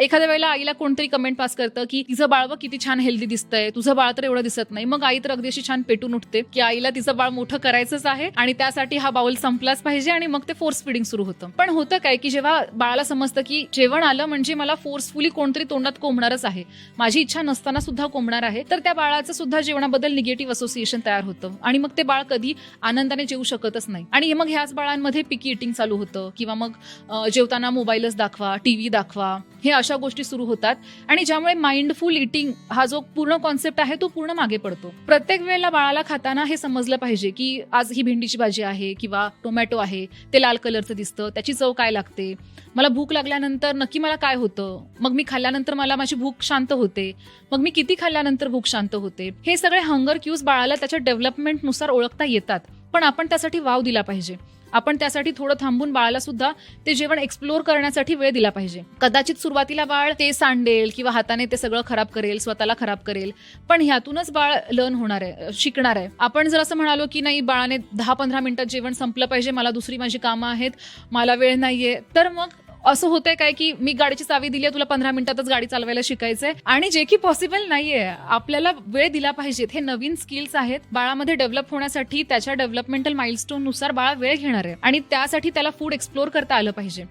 एखाद्या वेळेला आईला कोणतरी कमेंट पास करतं की तिचं बाळ बघ किती छान हेल्दी दिसतंय. तुझं बाळ तर एवढं दिसत नाही. मग आई तर अगदी अशी छान पेटून उठते की आईला तिचं बाळ मोठं करायचंच आहे आणि त्यासाठी हा बाउल संपलाच पाहिजे आणि मग ते फोर्स फिडिंग सुरू होतं. पण होतं काय की जेव्हा बाळाला समजतं की जेवण आलं म्हणजे मला फोर्सफुली कोणतरी तोंडात कोंबणारच आहे. माझी इच्छा नसताना सुद्धा कोंबणार आहे. तर त्या बाळाचं सुद्धा जेवणाबद्दल निगेटिव्ह असोसिएशन तयार होतं. आणि मग ते बाळ कधी आनंदाने जेवू शकतच नाही. आणि मग ह्याच बाळांमध्ये पिकी इटिंग चालू होतं. किंवा मग जेवताना मोबाईलच दाखवा टीव्ही दाखवा. हे अशा गोष्टी सुरू होतात. आणि ज्यामुळे माइंडफुल इटिंग हा जो पूर्ण कॉन्सेप्ट आहे तो पूर्ण मागे पडतो. प्रत्येक वेळेला बाळाला खाताना हे समजलं पाहिजे की आज ही भेंडीची भाजी आहे किंवा टोमॅटो आहे ते लाल कलरचं दिसतं त्याची चव काय लागते? मला भूक लागल्यानंतर नक्की मला काय होतं? मग मी खाल्ल्यानंतर मला माझी भूक शांत होते. मग मी किती खाल्ल्यानंतर भूक शांत होते? हे सगळे हंगर क्यूज बाळाला त्याच्या डेव्हलपमेंटनुसार ओळखता येतात. पण आपण त्यासाठी वाव दिला पाहिजे. आपण त्यासाठी थोडं थांबून बाळाला सुद्धा ते जेवण एक्सप्लोर करण्यासाठी वेळ दिला पाहिजे. कदाचित सुरुवातीला बाळ ते सांडेल किंवा हाताने ते सगळं खराब करेल स्वतःला खराब करेल. पण ह्यातूनच बाळ लर्न होणार आहे शिकणार आहे. आपण जर असं म्हणालो की नाही बाळाने दहा पंधरा मिनिटात जेवण संपलं पाहिजे मला दुसरी माझी कामं आहेत मला वेळ नाहीये तर मग असं होतंय काय की मी गाडीची चावी दिली आहे तुला पंधरा मिनिटातच गाडी चालवायला शिकायचंय. आणि जे की पॉसिबल नाहीये आपल्याला वेळ दिला पाहिजेत. हे नवीन स्किल्स आहेत. बाळामध्ये डेव्हलप होण्यासाठी त्याच्या डेव्हलपमेंटल माइलस्टोननुसार बाळा वेळ घेणार आहे. आणि त्यासाठी त्याला फूड एक्सप्लोर करता आलं पाहिजे.